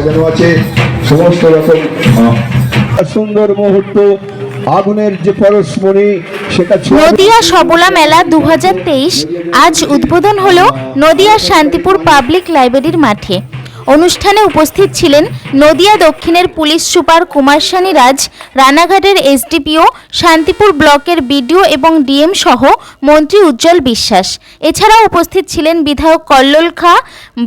সাজানো আছে। সমস্ত রকম সুন্দর মুহূর্ত, আগুনের যে সেটা নদিয়া সবলা মেলা দু হাজার তেইশ আজ উদ্বোধন হলো নদিয়া শান্তিপুর পাবলিক লাইব্রেরির মাঠে। অনুষ্ঠানে উপস্থিত ছিলেন নদিয়া দক্ষিণের পুলিশ সুপার কুমার কুমারসানী রাজ রানাঘাটের এসডিপিও শান্তিপুর ব্লকের বিডিও এবং ডিএম সহ মন্ত্রী উজ্জ্বল বিশ্বাস। এছাড়াও উপস্থিত ছিলেন বিধায়ক কল্লোল খা,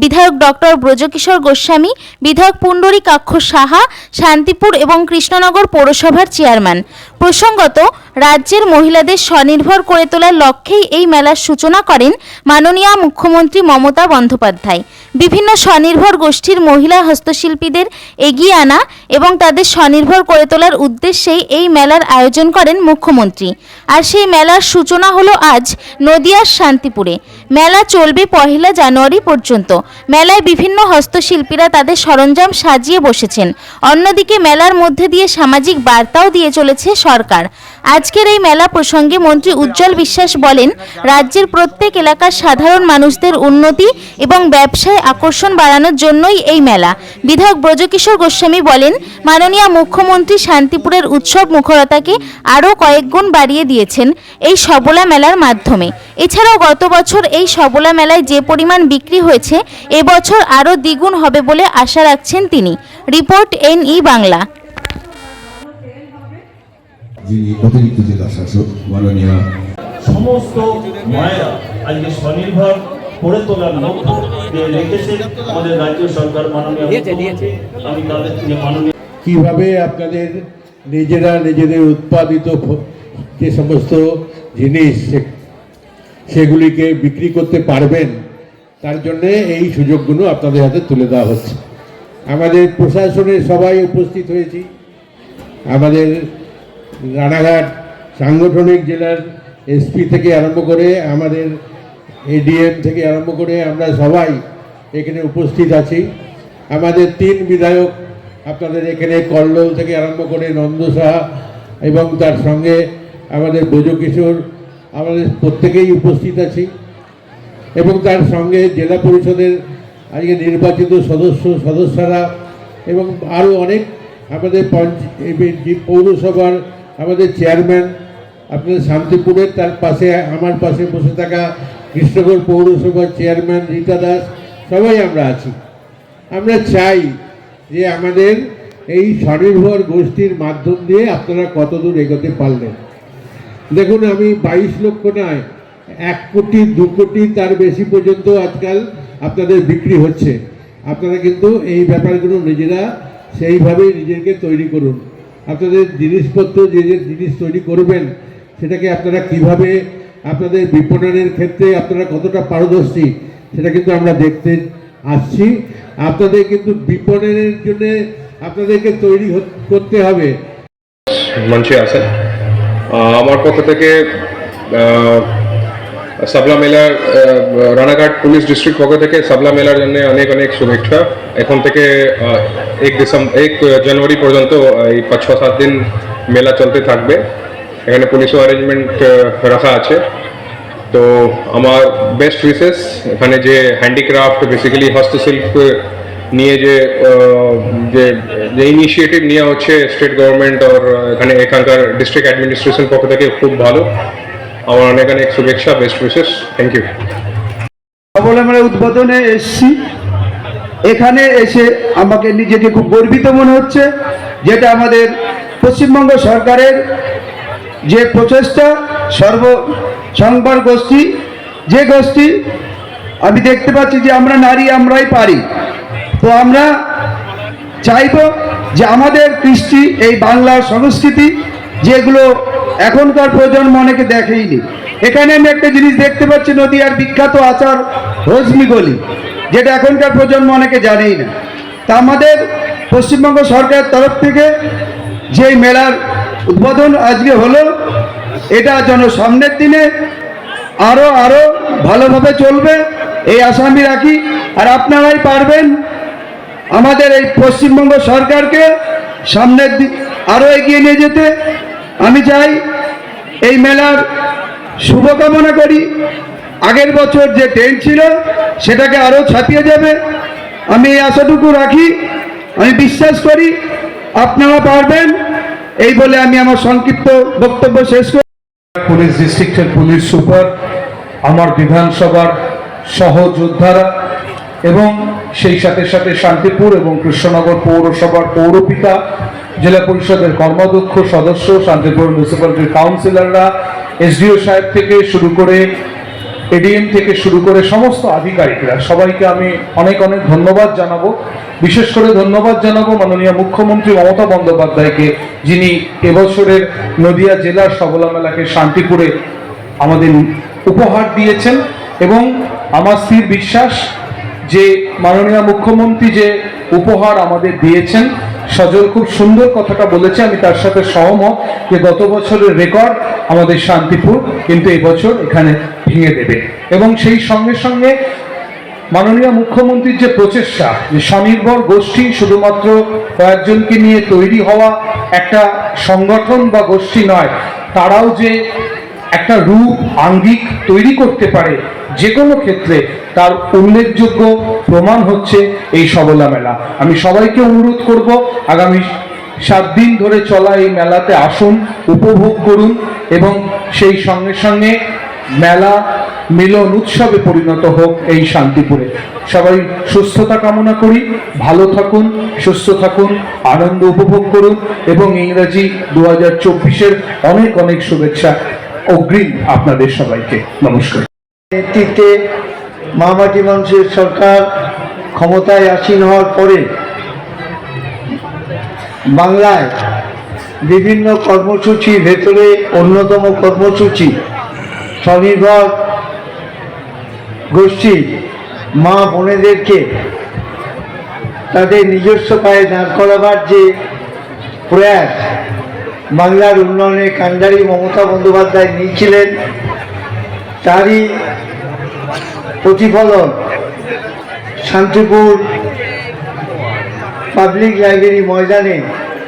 বিধায়ক ডক্টর ব্রজকিশোর গোস্বামী, বিধায়ক পুণ্ডরী কাক্ষ সাহা, শান্তিপুর এবং কৃষ্ণনগর পৌরসভার চেয়ারম্যান। প্রসঙ্গত রাজ্যের মহিলাদের স্বনির্ভর করে তোলার লক্ষ্যেই এই মেলার সূচনা করেন মাননীয় মুখ্যমন্ত্রী মমতা বন্দ্যোপাধ্যায়। বিভিন্ন স্বনির্ভর গোষ্ঠীর মহিলা হস্তশিল্পীদের এগিয়ে আনা এবং তাদের স্বনির্ভর করে তোলার উদ্দেশ্যেই এই মেলার আয়োজন করেন মুখ্যমন্ত্রী। আর সেই মেলার সূচনা হলো আজ নদিয়ার শান্তিপুরে। মেলা চলবে পহেলা জানুয়ারি পর্যন্ত। মেলায় বিভিন্ন হস্তশিল্পীরা তাদের সরঞ্জাম সাজিয়ে বসেছেন। অন্যদিকে মেলার মধ্যে দিয়ে সামাজিক বার্তাও দিয়ে চলেছে সরকার। আজকের এই মেলা প্রসঙ্গে মন্ত্রী উজ্জ্বল বিশ্বাস বলেন, রাজ্যের প্রত্যেক এলাকার সাধারণ মানুষদের উন্নতি এবং ব্যবসায় আকর্ষণ বাড়ানোর জন্যই এই মেলা। বিধায়ক ব্রজকিশোর গোস্বামী বলেন, মাননীয় মুখ্যমন্ত্রী শান্তিপুরের উৎসব মুখরতাকে আরও কয়েক গুণ বাড়িয়ে দিয়েছেন এই সবলা মেলার মাধ্যমে। এছাড়াও গত বছর এই সবলা মেলায় যে পরিমাণ বিক্রি হয়েছে এবছর আরও দ্বিগুণ হবে বলে আশা রাখছেন তিনি। Report N E Bangla. যিনি অতিরিক্ত জেলা শাসক মাননীয় সমস্ত মায়েরা আজকে স্বনির্ভর করে তোলার লক্ষ্য রেখেছে আমাদের রাজ্য সরকার মাননীয় আমি তাদের যে মাননীয় কীভাবে আপনাদের নিজেরা নিজেদের উৎপাদিত যে সমস্ত জিনিস সেগুলিকে বিক্রি করতে পারবেন, তার জন্যে এই সুযোগগুলো আপনাদের হাতে তুলে দেওয়া হচ্ছে। আমাদের প্রশাসনের সবাই উপস্থিত হয়েছি। আমাদের রানাঘাট সাংগঠনিক জেলার এসপি থেকে আরম্ভ করে, আমাদের এডিএম থেকে আরম্ভ করে আমরা সবাই এখানে উপস্থিত আছি। আমাদের তিন বিধায়ক আপনাদের এখানে কল্লোল থেকে আরম্ভ করে নন্দ সাহা এবং তার সঙ্গে আমাদের ব্রজকিশোর আমাদের প্রত্যেকেই উপস্থিত আছি এবং তার সঙ্গে জেলা পরিষদের আজকে নির্বাচিত সদস্য, সদস্যরা এবং আরও অনেক আমাদের পঞ্চ পৌরসভার আমাদের চেয়ারম্যান আপনাদের শান্তিপুরের তার পাশে, আমার পাশে বসে থাকা কৃষ্ণগড় পৌরসভার চেয়ারম্যান রীতা দাস, সবাই আমরা আছি। আমরা চাই যে আমাদের এই স্বনির্ভর গোষ্ঠীর মাধ্যম দিয়ে আপনারা কতদূর এগোতে পারলেন। দেখুন আমি বাইশ লক্ষ নয় এক কোটি দু কোটি তার বেশি পর্যন্ত আজকাল আপনাদের বিক্রি হচ্ছে। আপনারা কিন্তু এই ব্যাপারগুলো নিজেরা সেইভাবেই নিজেকে তৈরি করুন। আপনাদের জিনিসপত্র যে যে জিনিস তৈরি করবেন সেটাকে আপনারা কীভাবে আপনাদের বিপণনের ক্ষেত্রে আপনারা কতটা পারদর্শী সেটা কিন্তু আমরা দেখতে আসছি। আপনাদের কিন্তু বিপণনের জন্য আপনাদেরকে তৈরি করতে হবে। মঞ্চে আহ, আমার পক্ষ থেকে সাবলা মেলার রানাঘাট পুলিশ ডিস্ট্রিক্ট পক্ষ থেকে সাবলা মেলার জন্য অনেক অনেক শুভেচ্ছা। এখন থেকে এক ডিসেম্বর এক জানুয়ারি পর্যন্ত এই পাঁচ ছ সাত দিন মেলা চলতে থাকবে। এখানে পুলিশও অ্যারেঞ্জমেন্ট রাখা আছে। তো আমার বেস্ট উইসেস এখানে যে হ্যান্ডিক্রাফট বেসিক্যালি হস্তশিল্প নিয়ে যে যে যে ইনিশিয়েটিভ নেওয়া হচ্ছে স্টেট গভর্নমেন্ট আর এখানে এখানকার ডিস্ট্রিক্ট অ্যাডমিনিস্ট্রেশন পক্ষ থেকে খুব ভালো। আমার অনেক অনেক শুভেচ্ছা বেস্ট উইসেস থ্যাংক ইউ বলে আমরা উদ্বোধনে এসছি। এখানে এসে আমাকে নিজেকে খুব গর্বিত মনে হচ্ছে, যেটা আমাদের পশ্চিমবঙ্গ সরকারের যে প্রচেষ্টা, সর্ব সংবার গোষ্ঠী, যে গোষ্ঠী, আমি দেখতে পাচ্ছি যে আমরা নারী আমরাই পারি। তো আমরা চাইব যে আমাদের কৃষ্টি, এই বাংলার সংস্কৃতি যেগুলো এখনকার প্রজন্ম অনেকে দেখেইনি। এখানে আমি একটা জিনিস দেখতে পাচ্ছি, নদীয়ার বিখ্যাত আচার রজনী গলি, যেটা এখনকার প্রজন্ম অনেকে জানেই না। তা আমাদের পশ্চিমবঙ্গ সরকারের তরফ থেকে যে মেলার উদ্বোধন আজকে হলো, এটা যেন সামনের দিনে আরও আরও ভালোভাবে চলবে, এই আশা আমি রাখি। আর আপনারাই পারবেন আমাদের এই পশ্চিমবঙ্গ সরকারকে সামনের দিক আরও এগিয়ে নিয়ে যেতে আমি চাই এই মেলার শুভকামনা করি। আগের বছর যে ট্রেন ছিল, সেটাকে আরও ছাপিয়ে যাবে। আমি এই আশাটুকু রাখি। আমি বিশ্বাস করি আপনারা পারবেন। এই বলে আমি আমার সংক্ষিপ্ত বক্তব্য শেষ করি। পুলিশ ডিস্ট্রিক্টের পুলিশ সুপার, আমার বিধানসভার সহযোদ্ধারা এবং সেই সাথে সাথে শান্তিপুর এবং কৃষ্ণনগর পৌরসভার পৌরপিতা, জেলা পরিষদের কর্মাধ্যক্ষ সদস্য, শান্তিপুর মিউনিসিপ্যালিটির কাউন্সিলররা এসডিও সাহেব থেকে শুরু করে এডিএম থেকে শুরু করে সমস্ত আধিকারিকরা, সবাইকে আমি অনেক অনেক ধন্যবাদ জানাব। বিশেষ করে ধন্যবাদ জানাব মাননীয় মুখ্যমন্ত্রী মমতা বন্দ্যোপাধ্যায়কে, যিনি এবছরের নদিয়া জেলার সবলা মেলাকে শান্তিপুরে আমাদের উপহার দিয়েছেন এবং আমার স্থির বিশ্বাস যে মাননীয় মুখ্যমন্ত্রী যে উপহার আমাদের দিয়েছেন, সজল খুব সুন্দর কথাটা বলেছে, আমি তার সাথে সহমত যে গত বছরের রেকর্ড আমাদের শান্তিপুর, কিন্তু এবছর এখানে ভেঙে দেবে। এবং সেই সঙ্গে সঙ্গে মাননীয় মুখ্যমন্ত্রীর যে প্রচেষ্টা, যে স্বনির্ভর গোষ্ঠী শুধুমাত্র কয়েকজনকে নিয়ে তৈরি হওয়া একটা সংগঠন বা গোষ্ঠী নয়, তারাও যে একটা রূপ, আঙ্গিক তৈরি করতে পারে যে কোনো ক্ষেত্রে তার উল্লেখযোগ্য প্রমাণ হচ্ছে এই সবলা মেলা। আমি সবাইকে অনুরোধ করব, আগামী সাত দিন ধরে চলা এই মেলাতে আসুন, উপভোগ করুন এবং সেই সঙ্গে সঙ্গে মেলা মিলন উৎসবে পরিণত হোক এই শান্তিপুরে। সবাই সুস্থতা কামনা করি, ভালো থাকুন, সুস্থ থাকুন, আনন্দ উপভোগ করুন এবং ইংরাজি দু হাজার চব্বিশের অনেক অনেক শুভেচ্ছা অগ্রিম আপনাদের সবাইকে। নমস্কার। নেতৃত্বে মামাটি মানুষের সরকার ক্ষমতায় আসীন হওয়ার পরে বাংলায় বিভিন্ন কর্মসূচির ভেতরে অন্যতম কর্মসূচি স্বনির্ভর গোষ্ঠী মা বোনেদেরকে তাদের নিজস্ব পায়ে দাঁড় করাবার যে প্রয়াস বাংলার উন্নয়নে কান্ডারি মমতা বন্দ্যোপাধ্যায় নিয়েছিলেন, তারই প্রতিফলন। শান্তিপুর পাবলিক লাইব্রেরি ময়দানে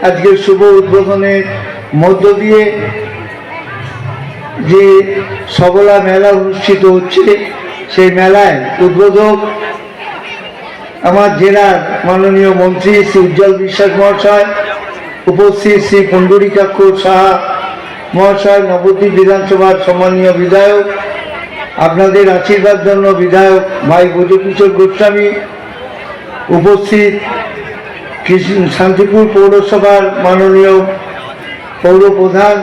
আজকে শুভ উদ্বোধনের মধ্য দিয়ে যে সবলা মেলা অনুষ্ঠিত হচ্ছে, সেই মেলায় উদ্বোধক আমার জেলার মাননীয় মন্ত্রী শ্রী উজ্জ্বল বিশ্বাস মহাশয়, উপস্থিত শ্রী পণ্ডরিকাক্ষ সাহা মহাশয়, নবদ্বীপ বিধানসভার সম্মানীয় বিধায়ক আপনাদের আশীর্বাদ জন্য বিধায়ক ভাই ব্রজকিশোর গোস্বামী উপস্থিত শান্তিপুর পৌরসভার মাননীয় পৌর প্রধান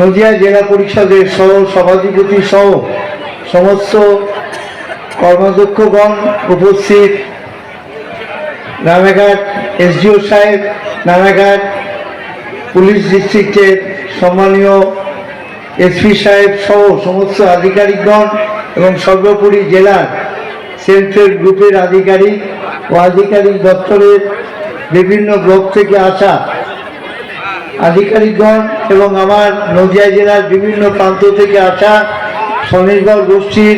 নদিয়া জেলা পরিষদের সহ সভাধিপতি সহ সমস্ত কর্মাধ্যক্ষগণ উপস্থিত। রানাঘাট এসডিও সাহেব রানাঘাট পুলিশ ডিস্ট্রিক্টের সম্মানীয় এসপি সাহেব সহ সমস্ত আধিকারিকগণ এবং সর্বোপরি জেলার হেল্প গ্রুপের আধিকারিক ও আধিকারিক দপ্তরের বিভিন্ন ব্লক থেকে আসা আধিকারিকগণ এবং আমার নদিয়া জেলার বিভিন্ন প্রান্ত থেকে আসা স্বনির্ভর গোষ্ঠীর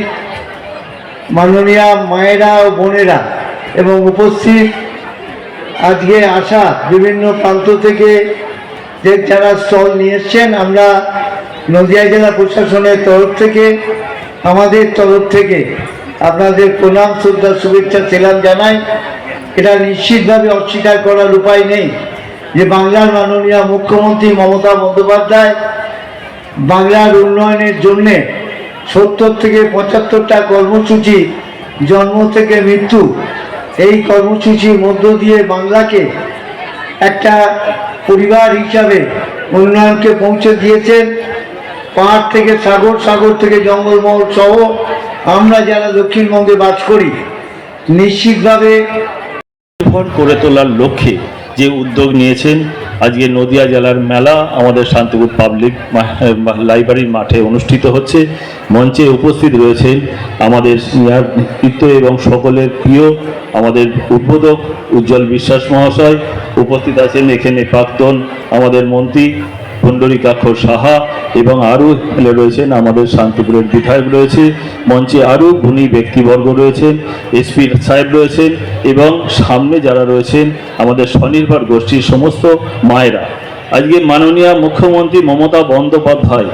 মাননীয়া মায়েরা ও বোনেরা এবং উপস্থিত আজকে আসা বিভিন্ন প্রান্ত থেকে যে যারা স্টল নিয়ে এসছেন, আমরা নদিয়া জেলা প্রশাসনের তরফ থেকে, আমাদের তরফ থেকে আপনাদের প্রণাম, শ্রদ্ধা, শুভেচ্ছা সেলাম জানাই। এটা নিশ্চিতভাবে অস্বীকার করার উপায় নেই যে বাংলার মাননীয় মুখ্যমন্ত্রী মমতা বন্দ্যোপাধ্যায় বাংলার উন্নয়নের জন্যে সত্তর থেকে পঁচাত্তরটা কর্মসূচি, জন্ম থেকে মৃত্যু, এই কর্মসূচির মধ্য দিয়ে বাংলাকে একটা পরিবার হিসাবে উন্নয়নকে পৌঁছে দিয়েছেন। পাহাড় থেকে সাগর সাগর থেকে জঙ্গলমহল সহ আমরা যারা দক্ষিণবঙ্গে বাস করি, নিশ্চিতভাবে করে তোলার লক্ষ্যে যে উদ্যোগ নিয়েছেন, আজকে নদিয়া জেলার মেলা আমাদের শান্তিপুর পাবলিক লাইব্রেরির মাঠে অনুষ্ঠিত হচ্ছে। মঞ্চে উপস্থিত রয়েছেন আমাদের সিনিয়র নেতৃত্ব এবং সকলের প্রিয় আমাদের উদ্বোধক উজ্জ্বল বিশ্বাস মহাশয়। উপস্থিত আছেন এখানে প্রাক্তন আমাদের মন্ত্রী পুণ্ডরিকাক্ষ সাহা এবং আরও রয়েছেন আমাদের শান্তিপুরের বিধায়ক রয়েছে, মঞ্চে আরও গুণী ব্যক্তিবর্গ রয়েছেন, এসপি সাহেব রয়েছেন এবং সামনে যারা রয়েছেন আমাদের স্বনির্ভর গোষ্ঠীর সমস্ত মায়েরা। আজকে মাননীয় মুখ্যমন্ত্রী মমতা বন্দ্যোপাধ্যায়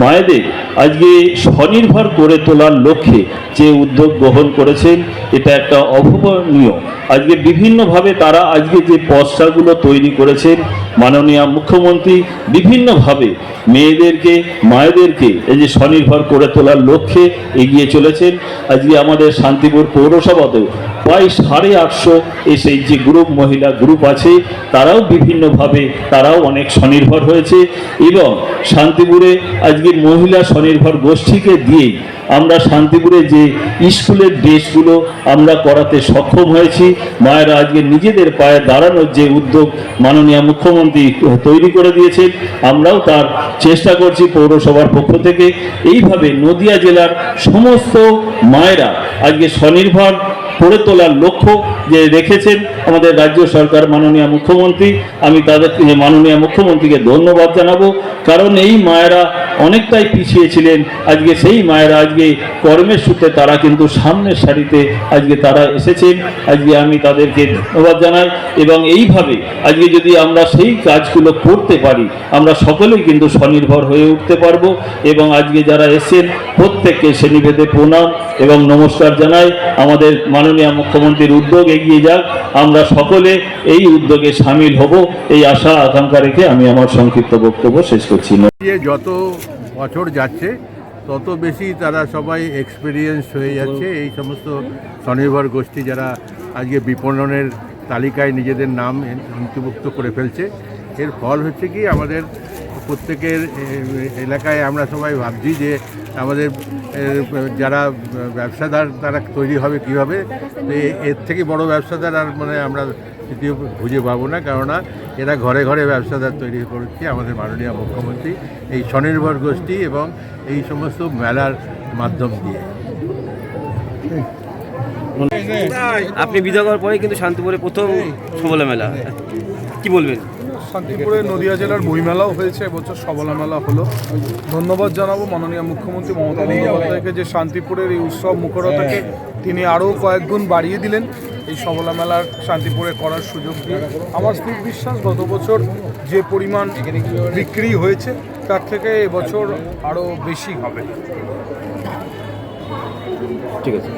মায়েদের আজকে স্বনির্ভর করে তোলার লক্ষ্যে যে উদ্যোগ গ্রহণ করেছেন, এটা একটা অভাবনীয় আজকে বিভিন্নভাবে তারা আজকে যে পস্টারগুলো তৈরি করেছেন মাননীয় মুখ্যমন্ত্রী বিভিন্নভাবে মেয়েদেরকে, মায়েদেরকে এই যে স্বনির্ভর করে তোলার লক্ষ্যে এগিয়ে চলেছেন। আজকে আমাদের শান্তিপুর পৌরসভাতেও প্রায় সাড়ে আটশো এসে যে গ্রুপ, মহিলা গ্রুপ আছে, তারাও বিভিন্নভাবে তারাও অনেক স্বনির্ভর হয়েছে এবং শান্তিপুরে আজকে মহিলা স্বনির্ভর গোষ্ঠীকে দিয়েই আমরা শান্তিপুরে যে স্কুলের ড্রেসগুলো আমরা করাতে সক্ষম হয়েছি মায়েরা আজকে নিজেদের পায়ে দাঁড়ানোর যে উদ্যোগ মাননীয় মুখ্যমন্ত্রী তৈরি করে দিয়েছেন, আমরাও তার চেষ্টা করছি পৌরসভার পক্ষ থেকে। এইভাবে নদিয়া জেলার সমস্ত মায়েরা আজকে স্বনির্ভর করে তোলার লক্ষ্য যে রেখেছেন আমাদের রাজ্য সরকার মাননীয় মুখ্যমন্ত্রী। আমি তাদের মাননীয় মুখ্যমন্ত্রীকে ধন্যবাদ জানাব। কারণ এই মায়েরা অনেকটাই পিছিয়ে ছিলেন। আজকে সেই মায়েরা আজকে কর্মের সূত্রে তারা কিন্তু সামনের সারিতে আজকে তারা এসেছেন। আজকে আমি তাদেরকে ধন্যবাদ জানাই এবং এইভাবে আজকে যদি আমরা সেই কাজগুলো করতে পারি, আমরা সকলেই কিন্তু স্বনির্ভর হয়ে উঠতে পারব এবং আজকে যারা এসেছেন, প্রত্যেককে শ্রেণীভেদে প্রণাম এবং নমস্কার জানাই। আমাদের মাননীয় মুখ্যমন্ত্রীর উদ্যোগ এগিয়ে যাক। আমরা সকলে এই উদ্যোগে সামিল হব। এই আশা, আকাঙ্ক্ষা রেখে আমি আমার সংক্ষিপ্ত বক্তব্য শেষ করছি। যত বছর যাচ্ছে, তত বেশি তারা সবাই এক্সপিরিয়েন্স হয়ে যাচ্ছে। এই সমস্ত স্বনির্ভর গোষ্ঠী যারা আজকে বিপণনের তালিকায় নিজেদের নাম অন্তর্ভুক্ত করে ফেলছে, এর ফল হচ্ছে কি, আমাদের প্রত্যেকের এলাকায় আমরা সবাই ভাবছি যে আমাদের যারা ব্যবসাদার তারা তৈরি হবে কীভাবে এর থেকে বড় ব্যবসাদার আর মানে আমরা দ্বিতীয় খুঁজে পাবো না, কেননা এরা ঘরে ঘরে ব্যবসাদার তৈরি করছে আমাদের মাননীয় মুখ্যমন্ত্রী। এই স্বনির্ভর গোষ্ঠী এবং এই সমস্ত মেলার মাধ্যম দিয়ে। আপনি বিধা করার পরে কিন্তু শান্তিপুরে প্রথম সবলা মেলা। কি বলবেন? শান্তিপুরে নদিয়া জেলার বইমেলাও হয়েছে, এবছর সবলা মেলা হলো। ধন্যবাদ জানাব মাননীয় মুখ্যমন্ত্রী মমতা বন্দ্যোপাধ্যায়কে যে শান্তিপুরের এই উৎসব মুখরতাকে তিনি আরও কয়েক গুণ বাড়িয়ে দিলেন। এই সবলা মেলার শান্তিপুরে করার সুযোগ দিয়ে আমার স্থির বিশ্বাস, গত বছর যে পরিমাণ বিক্রি হয়েছে, তার থেকে এবছর আরও বেশি হবে। ঠিক আছে।